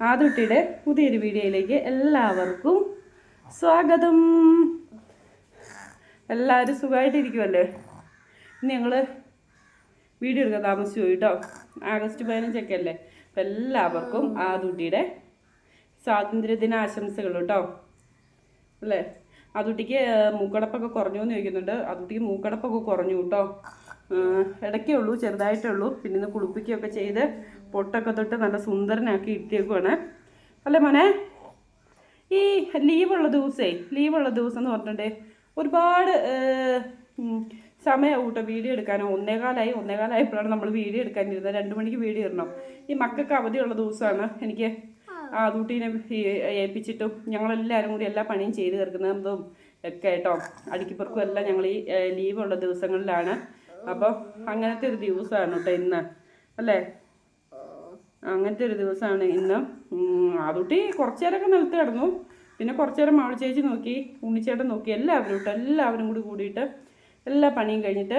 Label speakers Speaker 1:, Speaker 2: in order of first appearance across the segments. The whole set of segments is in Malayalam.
Speaker 1: ആദുട്ടിയുടെ പുതിയൊരു വീഡിയോയിലേക്ക് എല്ലാവർക്കും സ്വാഗതം. എല്ലാവരും സുഖമായിട്ടിരിക്കുമല്ലേ ഇനി ഞങ്ങൾ വീഡിയോ എടുക്കാൻ താമസിച്ചു പോയി കേട്ടോ ആഗസ്റ്റ് പതിനഞ്ചൊക്കെ അല്ലേ അപ്പം എല്ലാവർക്കും ആദുട്ടിയുടെ സ്വാതന്ത്ര്യദിന ആശംസകൾ കേട്ടോ അല്ലേ? അതുട്ടിക്ക് മൂക്കടപ്പൊക്കെ കുറഞ്ഞു എന്ന് ചോദിക്കുന്നുണ്ട്. അതുട്ടിക്ക് മൂക്കടപ്പൊക്കെ കുറഞ്ഞു കേട്ടോ ഇടയ്ക്കേ ഉള്ളൂ ചെറുതായിട്ടേ ഉള്ളൂ. പിന്നെ ഇന്ന് കുളിപ്പിക്കുകയൊക്കെ ചെയ്ത് പൊട്ടൊക്കെ തൊട്ട് നല്ല സുന്ദരനാക്കി ഇട്ടിയേക്കുവാണ് അല്ലേ മോനെ? ഈ ലീവുള്ള ദിവസേ ലീവുള്ള ദിവസം എന്ന് പറഞ്ഞിട്ടുണ്ടെങ്കിൽ ഒരുപാട് സമയം കൂട്ടോ വീഡിയോ എടുക്കാനോ. ഒന്നേകാലായി ഒന്നേകാലായപ്പോഴാണ് നമ്മൾ വീഡിയോ എടുക്കാനിരുന്നത്. രണ്ട് മണിക്ക് വീഡിയോ ഇടണം. ഈ മക്കൾക്ക് അവധിയുള്ള ദിവസമാണ്. എനിക്ക് ആ ദൂട്ടീനെ ഏൽപ്പിച്ചിട്ടും ഞങ്ങളെല്ലാവരും കൂടി എല്ലാ പണിയും ചെയ്ത് തീർക്കുന്നതും ഒക്കെ കേട്ടോ. അടുക്കിപ്പുറക്കും എല്ലാം ഞങ്ങൾ ഈ ലീവുള്ള ദിവസങ്ങളിലാണ്. അപ്പോൾ അങ്ങനത്തെ ഒരു ദിവസമാണ് കേട്ടോ ഇന്ന്. അല്ലേ? അങ്ങനത്തെ ഒരു ദിവസമാണ് ഇന്ന്. ആദൂട്ടി കുറച്ച് നേരമൊക്കെ നിലത്ത് കിടന്നു. പിന്നെ കുറച്ച് നേരം മാവിളി ചേച്ചി നോക്കി ഉണ്ണിച്ചേട്ടൻ നോക്കി എല്ലാവരും കേട്ടോ എല്ലാവരും കൂടി കൂടിയിട്ട് എല്ലാ പണിയും കഴിഞ്ഞിട്ട്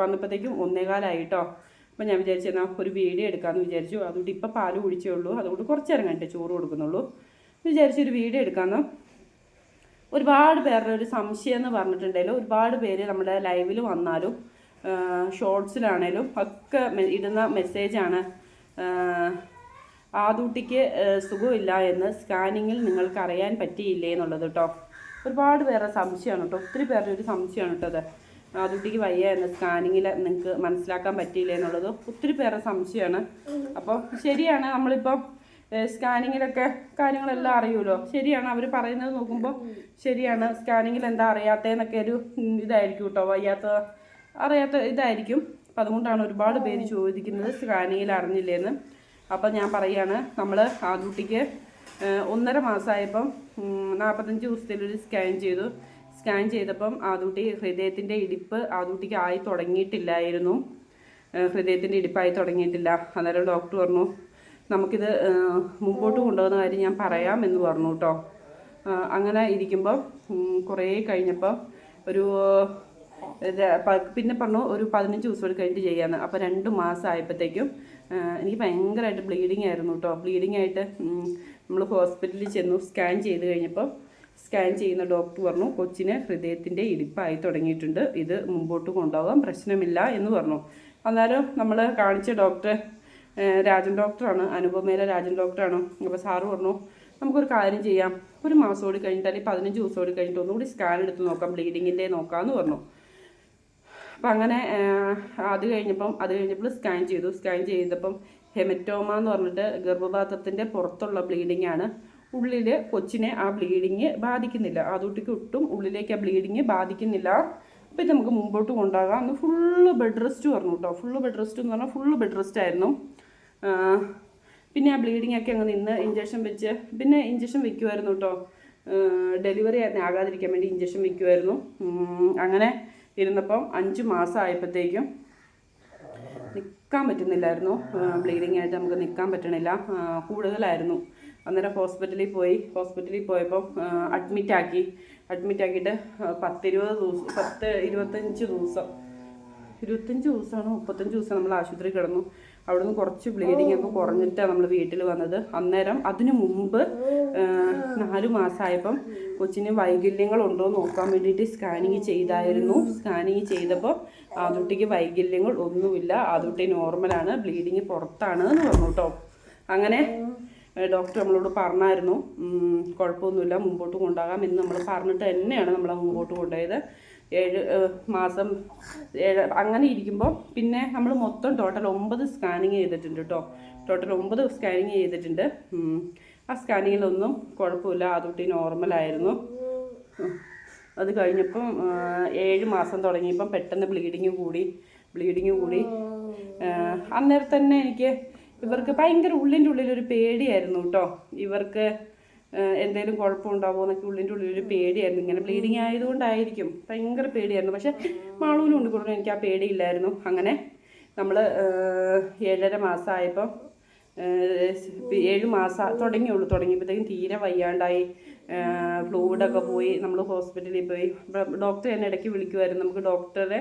Speaker 1: വന്നപ്പോഴത്തേക്കും ഒന്നേകാലായിട്ടോ. അപ്പം ഞാൻ വിചാരിച്ചു എന്നാൽ ഒരു വീഡിയോ എടുക്കാമെന്ന് വിചാരിച്ചു. അതുകൊണ്ട് ഇപ്പം പാൽ കുടിച്ചേ ഉള്ളൂ അതുകൊണ്ട് കുറച്ച് നേരം കഴിഞ്ഞിട്ട് ചോറ് കൊടുക്കുന്നുള്ളൂ. വിചാരിച്ചു ഒരു വീഡിയോ എടുക്കാമെന്ന് ഒരുപാട് പേരുടെ ഒരു സംശയം എന്ന് പറഞ്ഞിട്ടുണ്ടെങ്കിലും ഒരുപാട് പേര് നമ്മുടെ ലൈവിൽ വന്നാലും ഷോർട്സിലാണേലും ഒക്കെ ഇടുന്ന മെസ്സേജാണ് ആദൂട്ടിക്ക് സുഖമില്ല എന്ന് സ്കാനിങ്ങിൽ നിങ്ങൾക്ക് അറിയാൻ പറ്റിയില്ലേ എന്നുള്ളത് കേട്ടോ ഒരുപാട് പേരുടെ സംശയമാണ് കേട്ടോ ഒത്തിരി പേരുടെ ഒരു സംശയമാണ് കേട്ടോ അത്. ആദൂട്ടിക്ക് വയ്യ എന്ന് സ്കാനിങ്ങിൽ നിങ്ങൾക്ക് മനസ്സിലാക്കാൻ പറ്റിയില്ലേ എന്നുള്ളത് ഒത്തിരി പേരുടെ സംശയമാണ്. അപ്പോൾ ശരിയാണ് നമ്മളിപ്പോൾ സ്കാനിങ്ങിലൊക്കെ കാര്യങ്ങളെല്ലാം അറിയുമല്ലോ ശരിയാണ് അവർ പറയുന്നത് നോക്കുമ്പോൾ ശരിയാണ്. സ്കാനിങ്ങിൽ എന്താ അറിയാത്തതെന്നൊക്കെ ഒരു ഇതായിരിക്കും കേട്ടോ വയ്യാത്ത അറിയാത്ത ഇതായിരിക്കും. അപ്പം അതുകൊണ്ടാണ് ഒരുപാട് പേര് ചോദിക്കുന്നത്. സ്കാനിങ്ങിൽ അറിഞ്ഞില്ലേന്ന്. അപ്പം ഞാൻ പറയുകയാണ് നമ്മൾ ആദ്യകുട്ടിക്ക് ഒന്നര മാസമായപ്പം നാൽപ്പത്തഞ്ച് ദിവസത്തിലൊരു സ്കാൻ ചെയ്തു. സ്കാൻ ചെയ്തപ്പം ആദ്യകുട്ടി ഹൃദയത്തിന്റെ ഇടിപ്പ് ആദ്യകുട്ടിക്ക് ആയി തുടങ്ങിയിട്ടില്ലായിരുന്നു. ഹൃദയത്തിന്റെ ഇടിപ്പായി തുടങ്ങിയിട്ടില്ല. അന്നേരം ഡോക്ടർ പറഞ്ഞു നമുക്കിത് മുമ്പോട്ട് കൊണ്ടുപോകുന്ന കാര്യം ഞാൻ പറയാം എന്ന് പറഞ്ഞു കേട്ടോ. അങ്ങനെ ഇരിക്കുമ്പോൾ കുറേ കഴിഞ്ഞപ്പം ഒരു പിന്നെ പറഞ്ഞു ഒരു പതിനഞ്ച് ദിവസം കൂടി കഴിഞ്ഞിട്ട് ചെയ്യാമെന്ന് അപ്പോൾ രണ്ട് മാസം ആയപ്പോഴത്തേക്കും എനിക്ക് ഭയങ്കരമായിട്ട് ബ്ലീഡിങ് ആയിരുന്നു കേട്ടോ ബ്ലീഡിങ് ആയിട്ട് നമ്മൾ ഹോസ്പിറ്റലിൽ ചെന്നു സ്കാൻ ചെയ്ത് കഴിഞ്ഞപ്പോൾ സ്കാൻ ചെയ്യുന്ന ഡോക്ടർ പറഞ്ഞു കൊച്ചിന് ഹൃദയത്തിന്റെ ഇടിപ്പായി തുടങ്ങിയിട്ടുണ്ട്. ഇത് മുമ്പോട്ട് കൊണ്ടുപോകാൻ പ്രശ്നമില്ല എന്ന് പറഞ്ഞു. അന്നേരം നമ്മൾ കാണിച്ച ഡോക്ടർ രാജൻ ഡോക്ടറാണ് അനുപമയിലെ രാജൻ ഡോക്ടറാണ് അപ്പോൾ സാറ് പറഞ്ഞു നമുക്കൊരു കാര്യം ചെയ്യാം. ഒരു മാസം കൂടി കഴിഞ്ഞിട്ട് അല്ലെങ്കിൽ പതിനഞ്ച് ദിവസം കൂടി കഴിഞ്ഞിട്ട് ഒന്നുകൂടി സ്കാൻ എടുത്ത് നോക്കാം. ബ്ലീഡിങ്ങിന്റെ നോക്കാമെന്ന് പറഞ്ഞു. അപ്പം അങ്ങനെ അത് കഴിഞ്ഞപ്പം അത് കഴിഞ്ഞപ്പോൾ സ്കാൻ ചെയ്തു. സ്കാൻ ചെയ്തപ്പം ഹെമറ്റോമ എന്ന് പറഞ്ഞിട്ട് ഗർഭപാത്രത്തിന്റെ പുറത്തുള്ള ബ്ലീഡിംഗ് ആണ്. ഉള്ളിൽ കൊച്ചിനെ ആ ബ്ലീഡിങ് ബാധിക്കുന്നില്ല. ആദൂട്ടിക്ക് ഒട്ടും ഉള്ളിലേക്ക് ആ ബ്ലീഡിങ് ബാധിക്കുന്നില്ല. അപ്പോൾ ഇത് നമുക്ക് മുമ്പോട്ട് കൊണ്ടുപോകാം. അന്ന് ഫുള്ള് ബെഡ് റെസ്റ്റ് പറഞ്ഞു കേട്ടോ ഫുള്ള് ബെഡ് റെസ്റ്റ് എന്ന് പറഞ്ഞാൽ ഫുള്ള് ബെഡ് റെസ്റ്റ് ആയിരുന്നു. പിന്നെ ആ ബ്ലീഡിംഗ് ഒക്കെ അങ്ങ് നിന്ന് ഇഞ്ചക്ഷൻ വെച്ച് പിന്നെ ഇഞ്ചക്ഷൻ വെക്കുമായിരുന്നു കേട്ടോ ഡെലിവറി ആകാതിരിക്കാൻ വേണ്ടി ഇഞ്ചക്ഷൻ വെക്കുമായിരുന്നു അങ്ങനെ ഇരുന്നപ്പം അഞ്ച് മാസം ആയപ്പോഴത്തേക്കും നിൽക്കാൻ പറ്റുന്നില്ലായിരുന്നു. ബ്ലീഡിങ് ആയിട്ട് നമുക്ക് നിൽക്കാൻ പറ്റണില്ല. കൂടുതലായിരുന്നു. അന്നേരം ഹോസ്പിറ്റലിൽ പോയി. ഹോസ്പിറ്റലിൽ പോയപ്പോൾ അഡ്മിറ്റാക്കി അഡ്മിറ്റാക്കിയിട്ട് പത്തിരുപത് ദിവസം പത്ത് ഇരുപത്തഞ്ച് ദിവസം. ഇരുപത്തഞ്ച് ദിവസമാണോ മുപ്പത്തഞ്ച് ദിവസം നമ്മൾ ആശുപത്രി കിടന്നു. അവിടുന്ന് കുറച്ച് ബ്ലീഡിങ് ഒക്കെ കുറഞ്ഞിട്ടാണ് നമ്മൾ വീട്ടിൽ വന്നത്. അന്നേരം അതിനു മുമ്പ് നാല് മാസമായപ്പം കൊച്ചിന് വൈകല്യങ്ങൾ ഉണ്ടോ എന്ന് നോക്കാൻ വേണ്ടിയിട്ട് സ്കാനിങ് ചെയ്തായിരുന്നു. സ്കാനിങ് ചെയ്തപ്പോൾ ആദുട്ടിക്ക് വൈകല്യങ്ങൾ ഒന്നുമില്ല. ആദുട്ടി നോർമലാണ് ബ്ലീഡിങ് പുറത്താണ് എന്ന് പറഞ്ഞു കേട്ടോ. അങ്ങനെ ഡോക്ടർ നമ്മളോട് പറഞ്ഞായിരുന്നു. കുഴപ്പമൊന്നുമില്ല. മുമ്പോട്ട് കൊണ്ടുപോകാം എന്ന് നമ്മൾ പറഞ്ഞിട്ട് തന്നെയാണ് നമ്മളെ മുമ്പോട്ട് കൊണ്ടുപോയത്. ഏഴ് മാസം ഏഴ് അങ്ങനെ ഇരിക്കുമ്പോൾ പിന്നെ നമ്മൾ മൊത്തം ടോട്ടൽ ഒമ്പത് സ്കാനിങ് ചെയ്തിട്ടുണ്ട് കേട്ടോ. ടോട്ടൽ ഒമ്പത് സ്കാനിങ് ചെയ്തിട്ടുണ്ട്. ആ സ്കാനിങ്ങിലൊന്നും കുഴപ്പമില്ല അതുകുട്ടി നോർമലായിരുന്നു. അത് കഴിഞ്ഞപ്പം ഏഴ് മാസം തുടങ്ങിയപ്പം പെട്ടെന്ന് ബ്ലീഡിങ് കൂടി ബ്ലീഡിങ് കൂടി. അന്നേരം തന്നെ എനിക്ക് ഇവർക്ക് ഭയങ്കര ഉള്ളിന്റെ ഉള്ളിലൊരു പേടിയായിരുന്നു കേട്ടോ. ഇവർക്ക് എന്തെങ്കിലും കുഴപ്പമുണ്ടാവുമോ എന്നൊക്കെ ഉള്ളിന്റെ ഉള്ളിലൊരു പേടിയായിരുന്നു. ഇങ്ങനെ ബ്ലീഡിങ് ആയതുകൊണ്ടായിരിക്കും. ഭയങ്കര പേടിയായിരുന്നു. പക്ഷെ മാളൂനും ഉണ്ട് കൂടുതലും എനിക്ക് ആ പേടിയില്ലായിരുന്നു. അങ്ങനെ നമ്മൾ ഏഴര മാസമായപ്പം ഏഴ് മാസം തുടങ്ങിയുള്ളൂ. തുടങ്ങിയപ്പോഴത്തേക്കും തീരെ വയ്യാണ്ടായി. ഫ്ലൂയിഡൊക്കെ പോയി. നമ്മൾ ഹോസ്പിറ്റലിൽ പോയി. ഡോക്ടർ എന്നെ ഇടയ്ക്ക് വിളിക്കുമായിരുന്നു നമുക്ക് ഡോക്ടറെ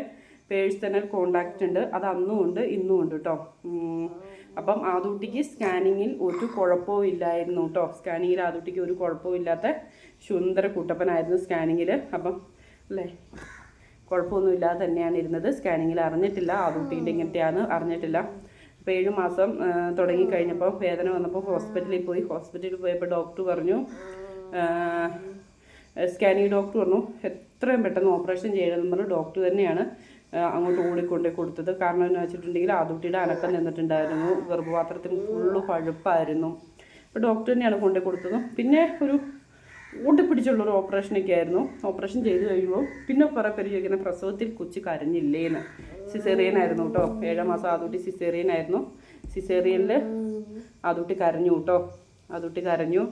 Speaker 1: പേഴ്സണൽ കോണ്ടാക്റ്റ് ഉണ്ട്. അത് അന്നും ഉണ്ട് ഇന്നും ഉണ്ട് കേട്ടോ അപ്പം ആദൂട്ടിക്ക് സ്കാനിങ്ങിൽ ഒരു കുഴപ്പവും ഇല്ലായിരുന്നു കേട്ടോ സ്കാനിങ്ങിൽ ആദൂട്ടിക്ക് ഒരു കുഴപ്പവും ഇല്ലാത്ത സുന്ദര കുട്ടപ്പനായിരുന്നു സ്കാനിങ്ങിൽ അപ്പം അല്ലേ? കുഴപ്പമൊന്നുമില്ലാതെ തന്നെയാണ് ഇരുന്നത്. സ്കാനിങ്ങിൽ അറിഞ്ഞിട്ടില്ല. ആദൂട്ടീന്റെ ഇങ്ങനത്തെയാണ് അറിഞ്ഞിട്ടില്ല. അപ്പോൾ ഏഴ് മാസം തുടങ്ങിക്കഴിഞ്ഞപ്പോൾ തുടങ്ങി കഴിഞ്ഞപ്പോൾ വേദന വന്നപ്പോൾ ഹോസ്പിറ്റലിൽ പോയി. ഹോസ്പിറ്റലിൽ പോയപ്പോൾ ഡോക്ടർ പറഞ്ഞു സ്കാനിങ് ഡോക്ടർ പറഞ്ഞു എത്രയും പെട്ടെന്ന് ഓപ്പറേഷൻ ചെയ്യണമെന്ന് പറഞ്ഞു ഡോക്ടർ തന്നെയാണ് അങ്ങോട്ട് ഓടിക്കൊണ്ടേ കൊടുത്തത്. കാരണം എന്ന് വെച്ചിട്ടുണ്ടെങ്കിൽ ആദുട്ടിയുടെ അനക്കം നിന്നിട്ടുണ്ടായിരുന്നു. ഗർഭപാത്രത്തിന് ഫുള്ള് പഴുപ്പായിരുന്നു. അപ്പോൾ ഡോക്ടർ തന്നെയാണ് കൊണ്ടേ കൊടുത്തതും പിന്നെ ഒരു ഓടിപ്പിടിച്ചുള്ളൊരു ഓപ്പറേഷനൊക്കെ ആയിരുന്നു ഓപ്പറേഷൻ ചെയ്ത് കഴിയുമ്പോൾ പിന്നെ കുറേ പേര് ചോദിക്കുന്ന പ്രസവത്തിൽ കൊച്ചു കരഞ്ഞില്ലേന്ന്? സിസേറിയൻ ആയിരുന്നു കേട്ടോ. ഏഴാം മാസം ആദ്യട്ടി സിസേറിയൻ ആയിരുന്നു സിസേറിയനിൽ ആദ്യട്ടി കരഞ്ഞു കേട്ടോ. ആദ്യട്ടി കരഞ്ഞു.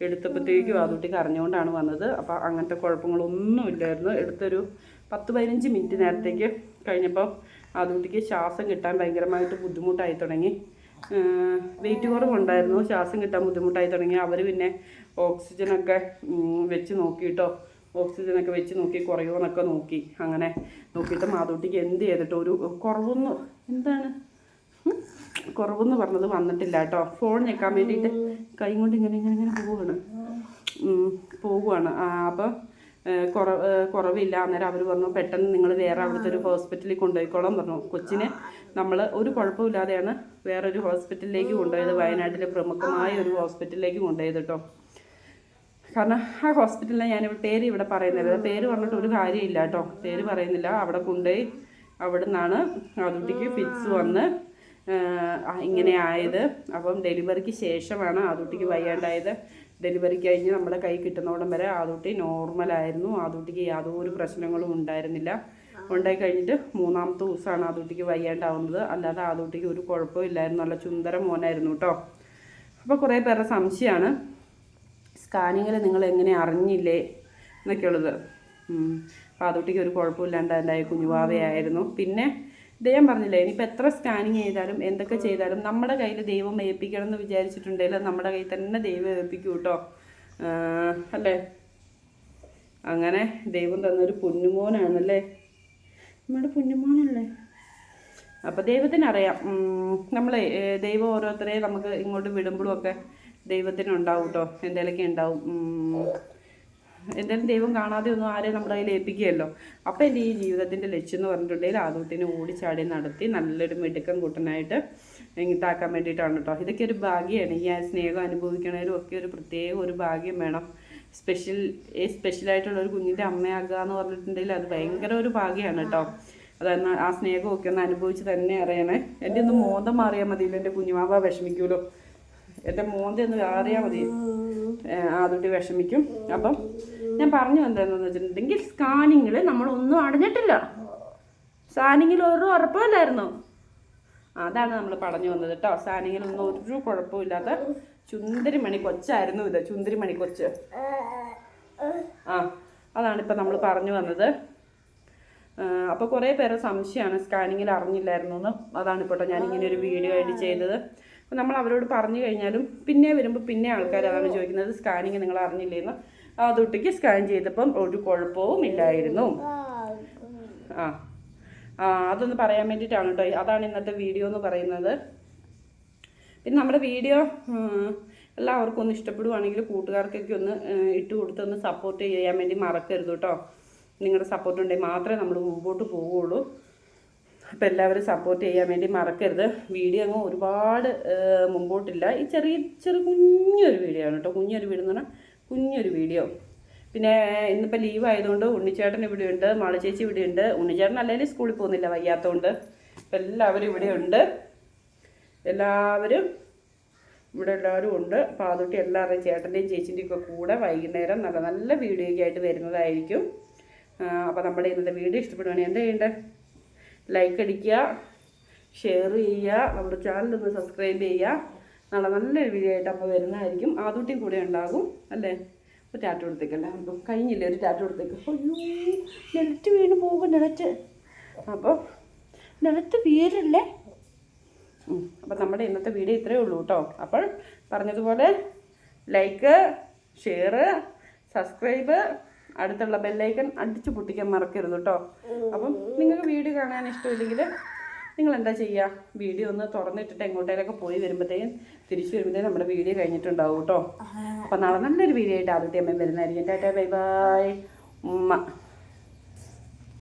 Speaker 1: എടുത്തപ്പോഴത്തേക്കും ആദ്യട്ടി കരഞ്ഞുകൊണ്ടാണ് വന്നത്. അപ്പോൾ അങ്ങനത്തെ കുഴപ്പങ്ങളൊന്നും ഇല്ലായിരുന്നു എടുത്തൊരു പത്ത് പതിനഞ്ച് മിനിറ്റ് നേരത്തേക്ക് കഴിഞ്ഞപ്പോൾ ആദ്യട്ടിക്ക് ശ്വാസം കിട്ടാൻ ഭയങ്കരമായിട്ട് ബുദ്ധിമുട്ടായി തുടങ്ങി. വെയിറ്റ് കുറവുണ്ടായിരുന്നു. ശ്വാസം കിട്ടാൻ ബുദ്ധിമുട്ടായി തുടങ്ങി. അവർ പിന്നെ ഓക്സിജനൊക്കെ വെച്ച് നോക്കിയിട്ടോ ഓക്സിജനൊക്കെ വെച്ച് നോക്കി കുറയുമെന്നൊക്കെ നോക്കി. അങ്ങനെ നോക്കിയിട്ട് മാതൂട്ടിക്ക് എന്ത് ചെയ്തിട്ടോ ഒരു കുറവൊന്നും എന്താണ്? കുറവെന്ന് പറഞ്ഞത് വന്നിട്ടില്ല കേട്ടോ. ഫോൺ ഞെക്കാൻ വേണ്ടിയിട്ട് കൈ കൊണ്ട് ഇങ്ങനെ ഇങ്ങനെ ഇങ്ങനെ പോവുകയാണ് പോവുകയാണ് ആ, അപ്പം ഏഹ്, കുറ കുറവില്ല അന്നേരം അവർ പറഞ്ഞു പെട്ടെന്ന് നിങ്ങൾ വേറെ അവിടുത്തെ ഒരു ഹോസ്പിറ്റലിൽ കൊണ്ടുപോയിക്കോളാം പറഞ്ഞു. കൊച്ചിനെ നമ്മൾ ഒരു കുഴപ്പമില്ലാതെയാണ് വേറൊരു ഹോസ്പിറ്റലിലേക്ക് കൊണ്ടുപോയത്. വയനാട്ടിലെ പ്രമുഖമായ ഒരു ഹോസ്പിറ്റലിലേക്ക് കൊണ്ടുപോയത് കേട്ടോ കാരണം ആ ഹോസ്പിറ്റലിനെ ഞാൻ പേര് ഇവിടെ പറയുന്നില്ല. പേര് പറഞ്ഞിട്ട് ഒരു കാര്യമില്ല കേട്ടോ പേര് പറയുന്നില്ല. അവിടെ കൊണ്ടുപോയി അവിടെ നിന്നാണ് അതുട്ടിക്ക് ഫിറ്റ്സ് വന്ന് ഇങ്ങനെ ആയത്. അപ്പം ഡെലിവറിക്ക് ശേഷമാണ് അതുട്ടിക്ക് വയ്യാണ്ടായത്. ഡെലിവറി കഴിഞ്ഞ് നമ്മുടെ കൈ കിട്ടുന്നോടം വരെ ആദുട്ടി നോർമലായിരുന്നു ആദുട്ടിക്ക് യാതൊരു പ്രശ്നങ്ങളും ഉണ്ടായിരുന്നില്ല. ഉണ്ടായി കഴിഞ്ഞിട്ട് മൂന്നാമത്തെ ദിവസമാണ് ആദുട്ടിക്ക് വയ്യാണ്ടാവുന്നത്. അല്ലാതെ ആദുട്ടിക്ക് ഒരു കുഴപ്പവും ഇല്ലായിരുന്നു. നല്ല ചുന്ദര മോനായിരുന്നു കേട്ടോ. അപ്പോൾ കുറേ പേരുടെ സംശയമാണ്. സ്കാനിങ്ങിൽ നിങ്ങൾ എങ്ങനെ അറിഞ്ഞില്ലേ എന്നൊക്കെയുള്ളത്. അപ്പോൾ അതുട്ടിക്ക് ഒരു കുഴപ്പമില്ലാണ്ട് ഉണ്ടായ കുഞ്ഞുവാവയായിരുന്നു. പിന്നെ ദൈവം പറഞ്ഞില്ലേ ഇനിയിപ്പോൾ എത്ര സ്കാനിങ് ചെയ്താലും എന്തൊക്കെ ചെയ്താലും നമ്മുടെ കയ്യിൽ ദൈവം ഏൽപ്പിക്കണം എന്ന് വിചാരിച്ചിട്ടുണ്ടെങ്കിൽ നമ്മുടെ കയ്യിൽ തന്നെ ദൈവം ഏൽപ്പിക്കും കേട്ടോ. അല്ലേ? അങ്ങനെ ദൈവം തന്നൊരു പൊന്നുമോനാണല്ലേ? നമ്മുടെ പൊന്നുമോനല്ലേ? അപ്പോൾ ദൈവത്തിനറിയാം നമ്മളെ ദൈവം ഓരോരുത്തരെയും നമുക്ക് ഇങ്ങോട്ട് വിടുമ്പോഴും ഒക്കെ ദൈവത്തിനുണ്ടാവും കേട്ടോ. എന്തെങ്കിലുമൊക്കെ ഉണ്ടാവും. എന്തായാലും ദൈവം കാണാതെ ഒന്നും ആരെയും നമ്മുടെ കയ്യിൽ ഏൽപ്പിക്കുകയല്ലോ. അപ്പോൾ എന്റെ ഈ ജീവിതത്തിന്റെ ലക്ഷ്യം എന്ന് പറഞ്ഞിട്ടുണ്ടെങ്കിൽ ആദൂട്ടിനെ ഓടിച്ചാടി നടത്തി നല്ലൊരു മിടുക്കൻ കൂട്ടനായിട്ട് ഇങ്ങത്താക്കാൻ വേണ്ടിയിട്ടാണ് കേട്ടോ. ഇതൊക്കെ ഒരു ഭാഗ്യമാണ്. ഈ സ്നേഹം അനുഭവിക്കണേലും ഒക്കെ ഒരു പ്രത്യേക ഒരു ഭാഗ്യം വേണം. സ്പെഷ്യൽ സ്പെഷ്യലായിട്ടുള്ള ഒരു കുഞ്ഞിന്റെ അമ്മയാകുക എന്ന് പറഞ്ഞിട്ടുണ്ടെങ്കിൽ അത് ഭയങ്കര ഒരു ഭാഗ്യമാണ് കേട്ടോ. അതെന്നാ ആ സ്നേഹമൊക്കെ ഒന്ന് അനുഭവിച്ച് തന്നെ അറിയണേ. എന്റെ ഒന്ന് മോന്തം മാറിയാൽ മതിയില്ല എന്റെ കുഞ്ഞുമാവ വിഷമിക്കുമല്ലോ എന്റെ മോന്തി ഒന്ന് അറിയാൽ മതി. ആദ്യത്തെ വിഷമിക്കും. അപ്പം ഞാൻ പറഞ്ഞു എന്താണെന്ന് വെച്ചിട്ടുണ്ടെങ്കിൽ സ്കാനിങ്ങിൽ നമ്മളൊന്നും അടഞ്ഞിട്ടില്ല. സ്കാനിങ്ങിൽ ഒരു ഉറപ്പമില്ലായിരുന്നു. അതാണ് നമ്മൾ പറഞ്ഞു വന്നത് കേട്ടോ. സ്കാനിങ്ങിലൊന്നും ഒരു കുഴപ്പമില്ലാത്ത ചുന്ദരി മണി കൊച്ചായിരുന്നു ഇത്. ചുന്ദരി മണി കൊച്ച്. ആ അതാണ് ഇപ്പം നമ്മൾ പറഞ്ഞു വന്നത്. അപ്പോൾ കുറേ പേരെ സംശയമാണ് സ്കാനിങ്ങിൽ അറിഞ്ഞില്ലായിരുന്നു എന്ന്. അതാണ് ഇപ്പോൾ ഞാനിങ്ങനെ ഇങ്ങനെ ഒരു വീഡിയോ ആയിട്ട് ചെയ്തത്. അപ്പോൾ നമ്മൾ അവരോട് പറഞ്ഞു കഴിഞ്ഞാലും പിന്നെ വരുമ്പോൾ പിന്നെ ആൾക്കാർ അതാണ് ചോദിക്കുന്നത്. സ്കാനിങ് നിങ്ങൾ അറിഞ്ഞില്ലേന്ന്. തൊട്ടിക്ക് സ്കാൻ ചെയ്തപ്പം ഒരു കുഴപ്പവും ഇല്ലായിരുന്നു. ആ. ആ അതൊന്ന് പറയാൻ വേണ്ടിയിട്ടാണ് കേട്ടോ അതാണ് ഇന്നത്തെ വീഡിയോ എന്ന് പറയുന്നത്. പിന്നെ നമ്മുടെ വീഡിയോ എല്ലാവർക്കും ഒന്ന് ഇഷ്ടപ്പെടുവാണെങ്കിൽ കൂട്ടുകാർക്കൊക്കെ ഒന്ന് ഇട്ട് കൊടുത്ത് ഒന്ന് സപ്പോർട്ട് ചെയ്യാൻ വേണ്ടി മറക്കരുത് കേട്ടോ നിങ്ങളുടെ സപ്പോർട്ട് ഉണ്ടെങ്കിൽ മാത്രമേ നമ്മൾ മുമ്പോട്ട് പോവുകയുള്ളൂ അപ്പോൾ എല്ലാവരും സപ്പോർട്ട് ചെയ്യാൻ വേണ്ടി മറക്കരുത്. വീഡിയോ അങ്ങ് ഒരുപാട് മുമ്പോട്ടില്ല. ഈ ചെറിയ ചെറിയ കുഞ്ഞൊരു വീഡിയോ ആണ് കേട്ടോ. കുഞ്ഞൊരു വീഡിയോ എന്ന് പറഞ്ഞാൽ കുഞ്ഞൊരു വീഡിയോ. പിന്നെ ഇന്നിപ്പോൾ ലീവ് ആയതുകൊണ്ട് ഉണ്ണിച്ചേട്ടൻ ഇവിടെയുണ്ട് മാളച്ചേച്ചി ഇവിടെയുണ്ട് ഉണ്ണിച്ചേട്ടൻ അല്ലെങ്കിൽ സ്കൂളിൽ പോകുന്നില്ല വയ്യാത്തതുകൊണ്ട് അപ്പോൾ എല്ലാവരും ഇവിടെ ഉണ്ട്. എല്ലാവരും ഇവിടെ എല്ലാവരും ഉണ്ട്. അപ്പോൾ അതുകൊണ്ട് എല്ലാവരുടെയും ചേട്ടന്റെയും ചേച്ചിന്റെയും ഒക്കെ കൂടെ വൈകുന്നേരം നല്ല നല്ല ആയിട്ട് വരുന്നതായിരിക്കും. അപ്പോൾ നമ്മുടെ ഇന്നത്തെ വീഡിയോ ഇഷ്ടപ്പെടുവാണെങ്കിൽ എന്താ ചെയ്യേണ്ടത് ലൈക്ക് അടിക്കുക ഷെയർ ചെയ്യുക നമ്മുടെ ചാനൽ ഒന്ന് സബ്സ്ക്രൈബ് ചെയ്യുക. നാളെ നല്ലൊരു വീഡിയോ ആയിട്ട് അപ്പോൾ വരുന്നതായിരിക്കും. ആദ്യം കൂടെ ഉണ്ടാകും അല്ലേ? ഒരു ടാറ്റ കൊടുത്തേക്കല്ലേ അപ്പം കഴിഞ്ഞില്ലേ ഒരു ടാറ്റ കൊടുത്തേക്ക് അയ്യോ നിലത്ത് വീണ് പോകും നിലത്ത്. അപ്പോൾ നിലത്ത് വീരല്ലേ അപ്പം നമ്മുടെ ഇന്നത്തെ വീഡിയോ ഇത്രയേ ഉള്ളൂ കേട്ടോ. അപ്പോൾ പറഞ്ഞതുപോലെ ലൈക്ക് ഷെയർ സബ്സ്ക്രൈബ് അടുത്തുള്ള ബെല്ലൈക്കൺ അടിച്ചു പൊട്ടിക്കാൻ മറക്കരുത് കേട്ടോ അപ്പം നിങ്ങൾക്ക് വീഡിയോ കാണാൻ ഇഷ്ടമില്ലെങ്കിൽ നിങ്ങൾ എന്താ ചെയ്യുക വീഡിയോ ഒന്ന് തുറന്നിട്ടിട്ട് എങ്ങോട്ടേലൊക്കെ പോയി വരുമ്പോഴത്തേക്കും തിരിച്ചു വരുമ്പോഴത്തേക്കും നമ്മുടെ വീഡിയോ കഴിഞ്ഞിട്ടുണ്ടാവും കേട്ടോ അപ്പം നാളെ നല്ലൊരു വീഡിയോ ആയിട്ട് ആദ്യത്തെ അമ്മയും വരുന്നതായിരിക്കും. Tata bye bye. ഉമ്മ.